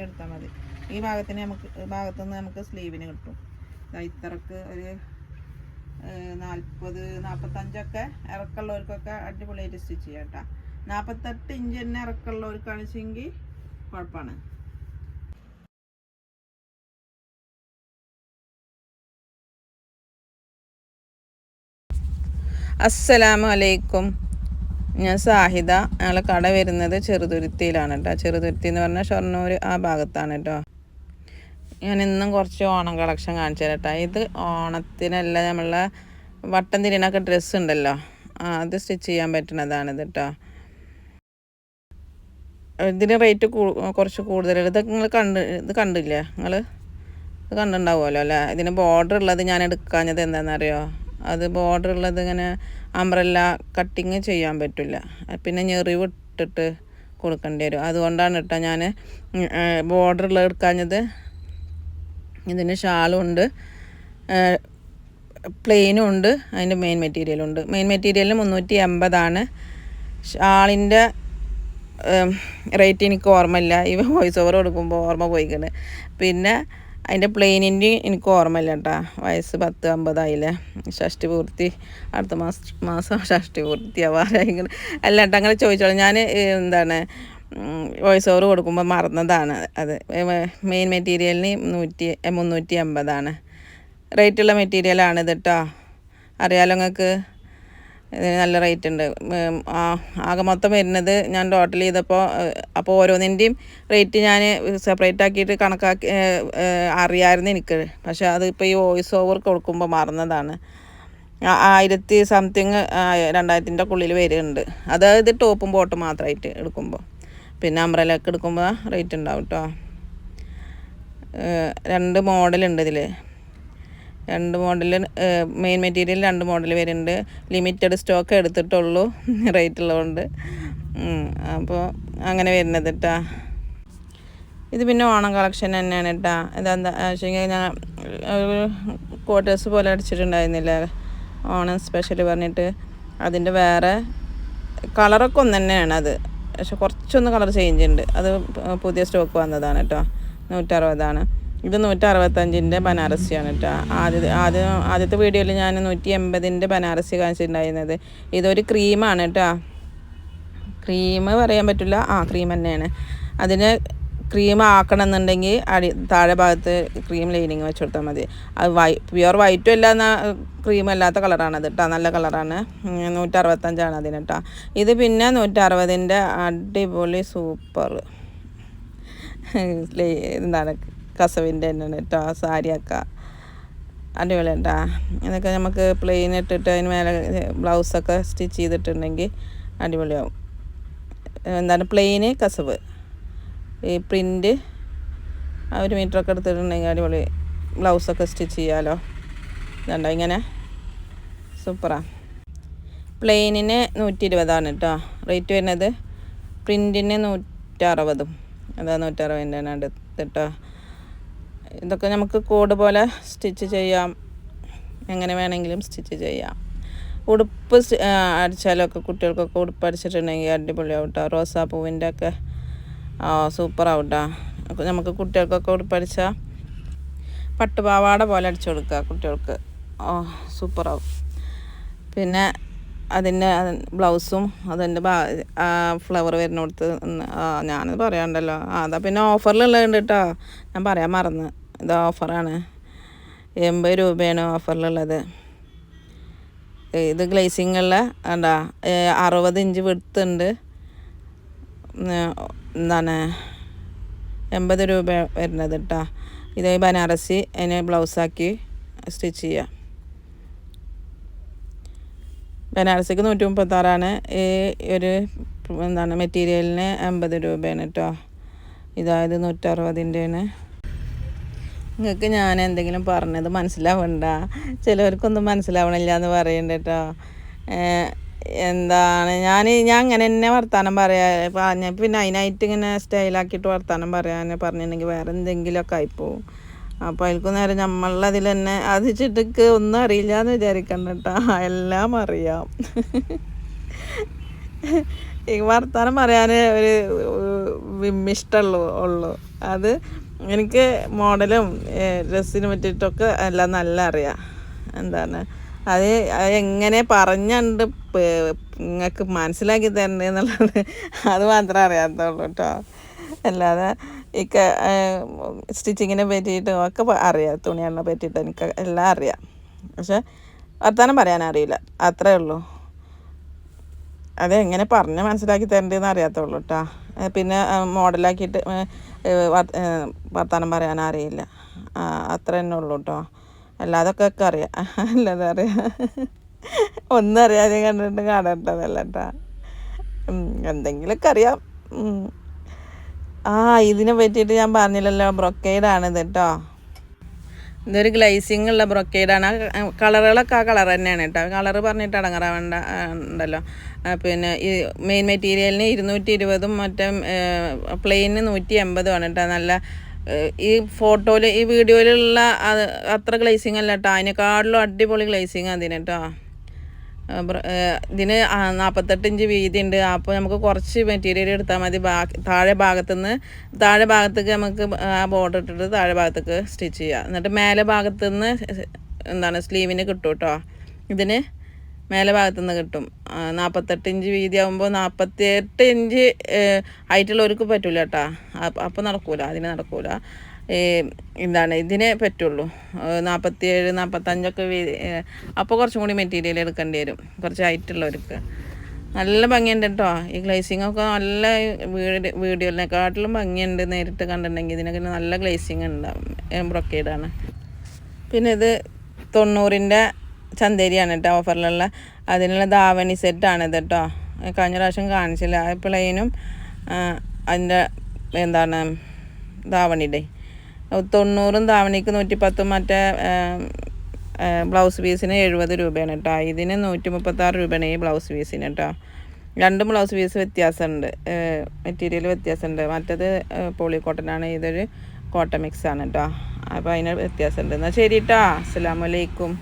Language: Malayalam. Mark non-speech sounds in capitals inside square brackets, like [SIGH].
ഭാഗത്തിൽ എടുത്താൽ മതി. ഈ ഭാഗത്തിന് നമുക്ക് ഭാഗത്തുനിന്ന് നമുക്ക് സ്ലീവിന് കിട്ടും. ഇത്രക്ക് ഒരു നാൽപ്പത് നാൽപ്പത്തഞ്ചൊക്കെ ഇറക്കമുള്ളവർക്കൊക്കെ അടിപൊളിയായിട്ട് സ്റ്റിച്ച് ചെയ്യാം കേട്ടോ. നാൽപ്പത്തെട്ട് ഇഞ്ച് തന്നെ ഇറക്കമുള്ളവർക്കാണ് വെച്ചെങ്കിൽ കുഴപ്പമാണ്. അസ്സലാമു അലൈക്കും. ഞാൻ സാഹിത ഞങ്ങളെ കട വരുന്നത് ചെറുതുരുത്തിയിലാണ് കേട്ടോ ചെറുതുരുത്തി എന്ന് പറഞ്ഞാൽ ഷൊർണൂർ ആ ഭാഗത്താണ് കേട്ടോ ഞാൻ ഇന്നും കുറച്ച് ഓണം കളക്ഷൻ കാണിച്ചു കേട്ടോ ഇത് ഓണത്തിനല്ല നമ്മളെ വട്ടം തിരിയണൊക്കെ ഡ്രസ്സ് ഉണ്ടല്ലോ. അത് സ്റ്റിച്ച് ചെയ്യാൻ പറ്റുന്നതാണിത് കേട്ടോ ഇതിന് റേറ്റ് കുറച്ച് കൂടുതലാണ് ഇത് നിങ്ങൾ കണ്ട് ഇത് കണ്ടില്ലേ? നിങ്ങൾ ഇത് കണ്ടിട്ടുണ്ടാവുമല്ലോ അല്ലേ ഇതിന് ബോർഡർ ഉള്ളത് ഞാൻ എടുക്കാഞ്ഞത് എന്താണെന്നറിയോ? അത് ബോർഡർ ഉള്ളത് ഇങ്ങനെ അമ്പ്രല്ല കട്ടിങ് ചെയ്യാൻ പറ്റില്ല. പിന്നെ ഞെറിവിട്ടിട്ട് കൊടുക്കേണ്ടി വരും. അതുകൊണ്ടാണ് കേട്ടോ ഞാൻ ബോർഡർ ഉള്ളത് എടുക്കാഞ്ഞത്. ഇതിന് ഷാളുണ്ട് പ്ലെയിനും ഉണ്ട്. അതിന്റെ മെയിൻ മെറ്റീരിയലും ഉണ്ട്. മെയിൻ മെറ്റീരിയലിന് മുന്നൂറ്റി എൺപതാണ് ഷാളിന്റെ റേറ്റ് എനിക്ക് ഓർമ്മയില്ല. ഇവ വോയിസ് ഓവർ കൊടുക്കുമ്പോൾ ഓർമ്മ പോയിക്കണ്. പിന്നെ അതിന്റെ പ്ലെയിനിന്റെ എനിക്ക് ഓർമ്മയില്ല കേട്ടോ വയസ്സ് പത്ത് അമ്പതായില്ലേ. ഷഷ്ടി പൂർത്തി. അടുത്ത മാസം മാസം ഷഷ്ടി പൂർത്തി ആവാറായിക്കണ് അല്ല കേട്ടോ അങ്ങനെ ചോദിച്ചോളൂ. ഞാൻ എന്താണ് വോയിസ് ഓവർ കൊടുക്കുമ്പോൾ മറന്നതാണ്. അത് മെയിൻ മെറ്റീരിയലിന് നൂറ്റി മുന്നൂറ്റി എൺപതാണ് റേറ്റുള്ള മെറ്റീരിയലാണ് ഇത് കേട്ടോ അറിയാലോ നിങ്ങൾക്ക് ഇതിന് നല്ല റേറ്റ് ഉണ്ട്. ആകെ മൊത്തം വരുന്നത് ഞാൻ ടോട്ടൽ ചെയ്തപ്പോൾ അപ്പോൾ ഓരോന്നിന്റെയും റേറ്റ് ഞാൻ സെപ്പറേറ്റ് ആക്കിയിട്ട് കണക്കാക്കി അറിയാമായിരുന്നു എനിക്ക്. പക്ഷെ അതിപ്പോൾ ഈ വോയിസ് ഓവർ കൊടുക്കുമ്പോൾ മറന്നതാണ്. ആയിരത്തി സംതിങ് രണ്ടായിരത്തിന്റെ ഉള്ളിൽ വരുന്നുണ്ട്. അതായത് ടോപ്പും ബോട്ടും മാത്രമായിട്ട് എടുക്കുമ്പോൾ പിന്നെ അമ്പ്രലൊക്കെ എടുക്കുമ്പോൾ റേറ്റ് ഉണ്ടാവും കേട്ടോ രണ്ട് മോഡലുണ്ട് ഇതിൽ രണ്ട് മോഡൽ മെയിൻ മെറ്റീരിയൽ രണ്ട് മോഡൽ വരുന്നുണ്ട്. ലിമിറ്റഡ് സ്റ്റോക്ക് എടുത്തിട്ടുള്ളൂ. [LAUGHS] റേറ്റ് ഉള്ളതുകൊണ്ട്. അപ്പോൾ അങ്ങനെ വരുന്നത് കേട്ടാ ഇത് പിന്നെ ഓണം കളക്ഷൻ തന്നെയാണ് കേട്ടാ ഇതെന്താ വെച്ചെങ്കിൽ ഞാൻ ഒരു ക്വാർട്ടേഴ്സ് പോലെ അടിച്ചിട്ടുണ്ടായിരുന്നില്ല. ഓണം സ്പെഷ്യൽ പറഞ്ഞിട്ട്. അതിന്റെ വേറെ കളറൊക്കെ ഒന്ന് തന്നെയാണ് അത്. പക്ഷെ കുറച്ചൊന്ന് കളർ ചേഞ്ച് ഉണ്ട്. അത് പുതിയ സ്റ്റോക്ക് വന്നതാണ് കേട്ടോ നൂറ്ററുപതാണ്. ഇത് നൂറ്റി അറുപത്തഞ്ചിന്റെ ബനാറസിയാണ് കേട്ടോ ആദ്യ ആദ്യം ആദ്യത്തെ വീഡിയോയിൽ ഞാൻ നൂറ്റി എൺപതിന്റെ ബനാറസി കാണിച്ചിട്ടുണ്ടായിരുന്നത്. ഇതൊരു ക്രീമാണ് കേട്ടോ ക്രീം പറയാൻ പറ്റില്ല. ആ ക്രീം തന്നെയാണ്. അതിന് ക്രീം ആക്കണം എന്നുണ്ടെങ്കിൽ അടി താഴെ ഭാഗത്ത് ക്രീം ലൈനിങ് വെച്ച് കൊടുത്താൽ മതി. അത് വൈ പ്യുവർ വൈറ്റും അല്ല എന്നാൽ ക്രീം അല്ലാത്ത കളറാണ് അത് കേട്ടോ നല്ല കളറാണ്. നൂറ്ററുപത്തഞ്ചാണ് അതിന് കേട്ടോ ഇത് പിന്നെ നൂറ്ററുപതിന്റെ അടിപൊളി സൂപ്പർ. [LAUGHS] എന്താണ്? കസവിന്റെ തന്നെയാണ് കേട്ടോ സാരിയൊക്കെ. അടിപൊളി കേട്ടോ ഇതൊക്കെ നമുക്ക് പ്ലെയിൻ ഇട്ടിട്ട് അതിന് മേലെ ബ്ലൗസൊക്കെ സ്റ്റിച്ച് ചെയ്തിട്ടുണ്ടെങ്കിൽ അടിപൊളിയാവും. എന്താണ് പ്ലെയിന് കസവ്. ഈ പ്രിന്റ് ഒരു മീറ്ററൊക്കെ എടുത്തിട്ടുണ്ടെങ്കിൽ അടിപൊളി ബ്ലൗസൊക്കെ സ്റ്റിച്ച് ചെയ്യാമല്ലോ ഇതുണ്ടോ ഇങ്ങനെ? സൂപ്പറാണ് പ്ലെയിനിന് നൂറ്റി ഇരുപതാണ് കേട്ടോ. റേറ്റ് വരുന്നത് പ്രിന്റിന് നൂറ്ററുപതും. അതാ നൂറ്ററുപതിന്റെ അടുത്ത് കേട്ടോ. ഇതൊക്കെ നമുക്ക് കോഡ് പോലെ സ്റ്റിച്ച് ചെയ്യാം. എങ്ങനെ വേണമെങ്കിലും സ്റ്റിച്ച് ചെയ്യാം. ഉടുപ്പ് അടിച്ചാലൊക്കെ കുട്ടികൾക്കൊക്കെ ഉടുപ്പ് അടിച്ചിട്ടുണ്ടെങ്കിൽ അടിപൊളിയാവും കേട്ടോ റോസാപ്പൂവിന്റെ ഒക്കെ സൂപ്പറാവും കേട്ടോ നമുക്ക് കുട്ടികൾക്കൊക്കെ ഉടുപ്പ് അടിച്ചാൽ പട്ടുപാവാട പോലെ അടിച്ചു കൊടുക്കുക കുട്ടികൾക്ക്. ഓ സൂപ്പറാവും. പിന്നെ അതിന്റെ ബ്ലൗസും അതിന്റെ ഫ്ലവർ വരുന്നിടത്ത് കൊടുത്ത് ഞാനത് പറയാണ്ടല്ലോ. അതാ പിന്നെ ഓഫറിലുള്ളത് കേട്ടോ ഞാൻ പറയാൻ മറന്ന്. ഇത് ഓഫറാണ്. എൺപത് രൂപയാണ് ഓഫറിലുള്ളത്. ഇത് ഗ്ലേസിങ്ങുള്ള എന്താ അറുപത് ഇഞ്ച് വിടുത്തുണ്ട് എന്താണ് എൺപത് രൂപ വരുന്നത് കേട്ടോ ഇത് ബനാറസി അതിന് ബ്ലൗസാക്കി സ്റ്റിച്ച് ചെയ്യുക ബനാറസിക്ക് നൂറ്റി മുപ്പത്താറാണ് ഈ ഒരു എന്താണ് മെറ്റീരിയലിന് എൺപത് രൂപയാണ് കേട്ടോ ഇതായത് നൂറ്ററുപതിന്റെയാണ് നിങ്ങൾക്ക് ഞാൻ എന്തെങ്കിലും പറഞ്ഞത് മനസ്സിലാവണ്ട? ചിലവർക്കൊന്നും മനസ്സിലാവണില്ല എന്ന് പറയുന്നുണ്ട് കേട്ടോ എന്താണ്? ഞാൻ ഞാൻ അങ്ങനെ തന്നെ വർത്തമാനം പറയാ പറഞ്ഞ പിന്നെ അതിനായിട്ട് ഇങ്ങനെ സ്റ്റൈലാക്കിയിട്ട് വർത്തമാനം പറയാൻ പറഞ്ഞിട്ടുണ്ടെങ്കിൽ വേറെ എന്തെങ്കിലുമൊക്കെ ആയിപ്പോവും. അപ്പോൾ അതിൽക്കും നേരം നമ്മളതിൽ തന്നെ അത് ചിട്ടക്ക് ഒന്നും അറിയില്ല എന്ന് വിചാരിക്കണ്ട കേട്ടോ എല്ലാം അറിയാം. ഈ വർത്താനം പറയാൻ ഒരു വിമ്മിഷ്ടമുള്ളൂ ഉള്ളൂ. അത് എനിക്ക് മോഡലും ഡ്രസ്സിനെ പറ്റിയിട്ടൊക്കെ എല്ലാം നല്ല അറിയാം. എന്താണ്? അത് എങ്ങനെ പറഞ്ഞുണ്ട് നിങ്ങൾക്ക് മനസ്സിലാക്കി തരണ്ടേ എന്നുള്ളത് അത് മാത്രമേ അറിയാത്തുള്ളൂ കേട്ടോ അല്ലാതെ ഈ സ്റ്റിച്ചിങ്ങിനെ പറ്റിയിട്ട് ഒക്കെ അറിയാം. തുണിയെണ്ണ പറ്റിയിട്ട് എനിക്ക് എല്ലാം അറിയാം. പക്ഷെ വർത്താനം പറയാൻ അറിയില്ല. അത്രേ ഉള്ളൂ. അത് എങ്ങനെ പറഞ്ഞ് മനസ്സിലാക്കി തരേണ്ടതെന്ന് അറിയാത്തുള്ളൂ കേട്ടോ പിന്നെ മോഡലാക്കിയിട്ട് ഏ, ഏ, വർ- ഏ, വർത്താനം പറയാൻ അറിയില്ല അത്ര തന്നെ ഉള്ളൂ കേട്ടോ അല്ലാതൊക്കെ ഒക്കെ അറിയാം. അല്ലാതെ അറിയാം. ഒന്നും അറിയാതെ കണ്ടിട്ട് കാണേണ്ടതല്ല കേട്ടോ എന്തെങ്കിലുമൊക്കെ അറിയാം. ആ ഇതിനെ പറ്റിയിട്ട് ഞാൻ പറഞ്ഞില്ലല്ലോ. ബ്രൊക്കേഡാണിത് കേട്ടോ ഇതൊരു ഗ്ലേസിങ് ഉള്ള ബ്രൊക്കേഡാണ് ആ കളറുകളൊക്കെ ആ കളർ തന്നെയാണ് കേട്ടോ. കളറ് പറഞ്ഞിട്ട് അടങ്ങറാവേണ്ട വേണ്ട ഉണ്ടല്ലോ. പിന്നെ ഈ മെയിൻ മെറ്റീരിയലിന് ഇരുന്നൂറ്റി ഇരുപതും മറ്റേ പ്ലെയിന് നൂറ്റി ആണ് കേട്ടോ. നല്ല ഈ ഫോട്ടോയിൽ ഈ വീഡിയോയിലുള്ള അത് അത്ര ഗ്ലേസിങ് അല്ല കേട്ടോ. അതിനെക്കാട്ടിലും അടിപൊളി ഗ്ലേസിങ് അതിന് കേട്ടോ. ഇതിന് നാൽപ്പത്തെട്ട് ഇഞ്ച് വീതി ഉണ്ട് അപ്പോൾ നമുക്ക് കുറച്ച് മെറ്റീരിയൽ എടുത്താൽ മതി. ബാക്കി താഴെ ഭാഗത്തുനിന്ന് താഴെ ഭാഗത്തേക്ക് നമുക്ക് ആ ബോർഡർ ഇട്ടിട്ട് താഴെ ഭാഗത്തേക്ക് സ്റ്റിച്ച് ചെയ്യുക എന്നിട്ട് മേലെ ഭാഗത്തുനിന്ന് എന്താണ് സ്ലീവിന് കിട്ടും കേട്ടോ. ഇതിന് മേലെ ഭാഗത്തുനിന്ന് കിട്ടും. നാൽപ്പത്തെട്ട് ഇഞ്ച് വീതി ആകുമ്പോൾ നാൽപ്പത്തിയെട്ട് ഇഞ്ച് ഹൈറ്റുള്ളവർക്ക് പറ്റൂല കേട്ടോ. അപ്പോൾ നടക്കൂല. അതിന് നടക്കൂല. എന്താണ് ഇതിനെ പറ്റുള്ളൂ. നാൽപ്പത്തിയേഴ് നാൽപ്പത്തഞ്ചൊക്കെ അപ്പോൾ കുറച്ചും കൂടി മെറ്റീരിയൽ എടുക്കേണ്ടി വരും. കുറച്ച് ഹൈറ്റുള്ളവർക്ക് നല്ല ഭംഗിയുണ്ട് കേട്ടോ ഈ ഗ്ലേസിംഗ് ഒക്കെ നല്ല വീട് വീഡിയോയിനെക്കാട്ടിലും ഭംഗിയുണ്ട് നേരിട്ട് കണ്ടിട്ടുണ്ടെങ്കിൽ. ഇതിനൊക്കെ നല്ല ഗ്ലേസിങ് ഉണ്ടാവും ബ്രൊക്കേഡാണ് പിന്നെ ഇത് തൊണ്ണൂറിന്റെ ചന്തേരിയാണ് കേട്ടോ ഓഫറിലുള്ള അതിനുള്ള സെറ്റാണ് ഇത് കേട്ടോ കഴിഞ്ഞ പ്രാവശ്യം കാണിച്ചില്ല. പ്ലെയിനും അതിന്റെ എന്താണ് ധാവണിയുടെ തൊണ്ണൂറും ധാവണിക്ക് നൂറ്റി പത്തും മറ്റേ ബ്ലൗസ് പീസിന് എഴുപത് രൂപയാണ് കേട്ടോ. ഇതിന് നൂറ്റി മുപ്പത്താറ് രൂപയാണ് ഈ ബ്ലൗസ് പീസിന് കേട്ടോ. രണ്ടും ബ്ലൗസ് പീസ് വ്യത്യാസമുണ്ട്. മെറ്റീരിയൽ വ്യത്യാസമുണ്ട്. മറ്റത് പോളി കോട്ടനാണ്. ഇതൊരു കോട്ടൺ മിക്സ് ആണ് കേട്ടോ. അപ്പോൾ അതിന് വ്യത്യാസമുണ്ട്. എന്നാൽ ശരി കേട്ടോ. അസ്സാം വലൈക്കും